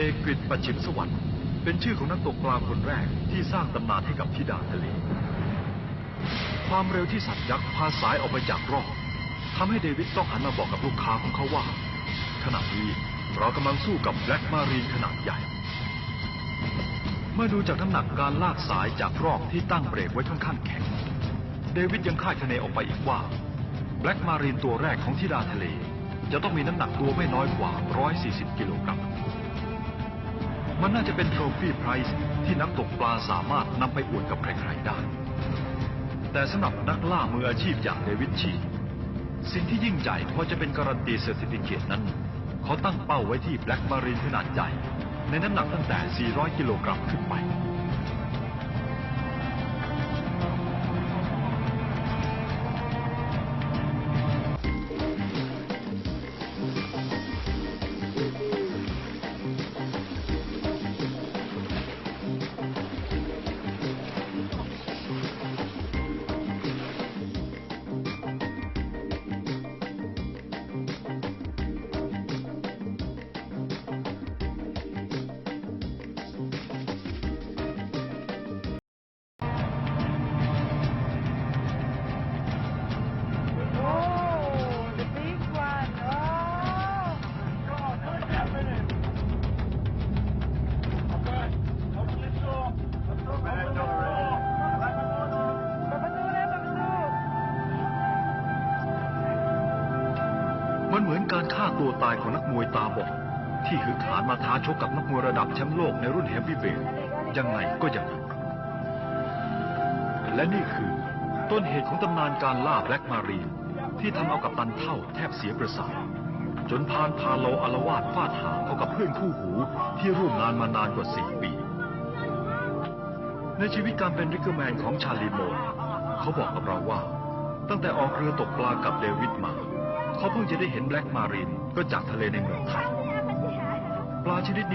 เอกกฤษประชิมสวรรค์เป็นชื่อของนักตกปลาคนแรกที่สร้างตำนานให้กับธิดาทะเล ความเร็วที่สัตว์ยักษ์พาสายออกไปจากรอบทำให้เดวิดต้องหันมาบอกกับลูกค้าของเขาว่า ขณะนี้เรากำลังสู้กับแบล็กมารีนขนาดใหญ่ เมื่อดูจากน้ำหนักการลากสายจากรอกที่ตั้งเบรกไว้ค่อนข้างแข็ง เดวิดยังคาดคะเนออกไปอีกว่าแบล็กมารีนตัวแรกของธิดาทะเล จะต้องมีน้ำหนักตัวไม่น้อยกว่า 140 กิโลกรัม มันน่าจะเป็นโทรฟี่ไพรส์ที่นักตกปลาสามารถนำไปอวดกับใครๆได้ แต่สำหรับนักล่ามืออาชีพอย่างเดวิดชี สิ่งที่ยิ่งใหญ่พอจะเป็นการันตีเซอร์ติฟิเคตนั้น เขาตั้งเป้าไว้ที่แบล็กมารีนขนาดใหญ่ ในน้ำหนักตั้งแต่ 400 กิโลกรัมขึ้นไป มันเหมือนการฆ่าตัวตายของนักมวยตาบอดที่หือขานมาท้าชกกับนักมวยระดับแชมป์โลกในรุ่นเฮฟวีเวทยังไงก็อย่างนั้นและนี่คือต้นเหตุของตำนานการล่าแบล็กมารีนที่ทำเอากับตันเท่าแทบเสียประสาทจนพานพาโลอารวาสฟาดหางเขากับเพื่อนคู่หูที่ร่วมงานมานานกว่าสี่ปี ในชีวิตการเป็นริกเกอร์แมนของชาลีโมนเขาบอกกับเราว่า ตั้งแต่ออกเรือตกปลากับเดวิดมา เขาเพิ่งจะได้เห็นแบล็กมารีนก็จากทะเลในเมืองไทยปลาชนิดนี้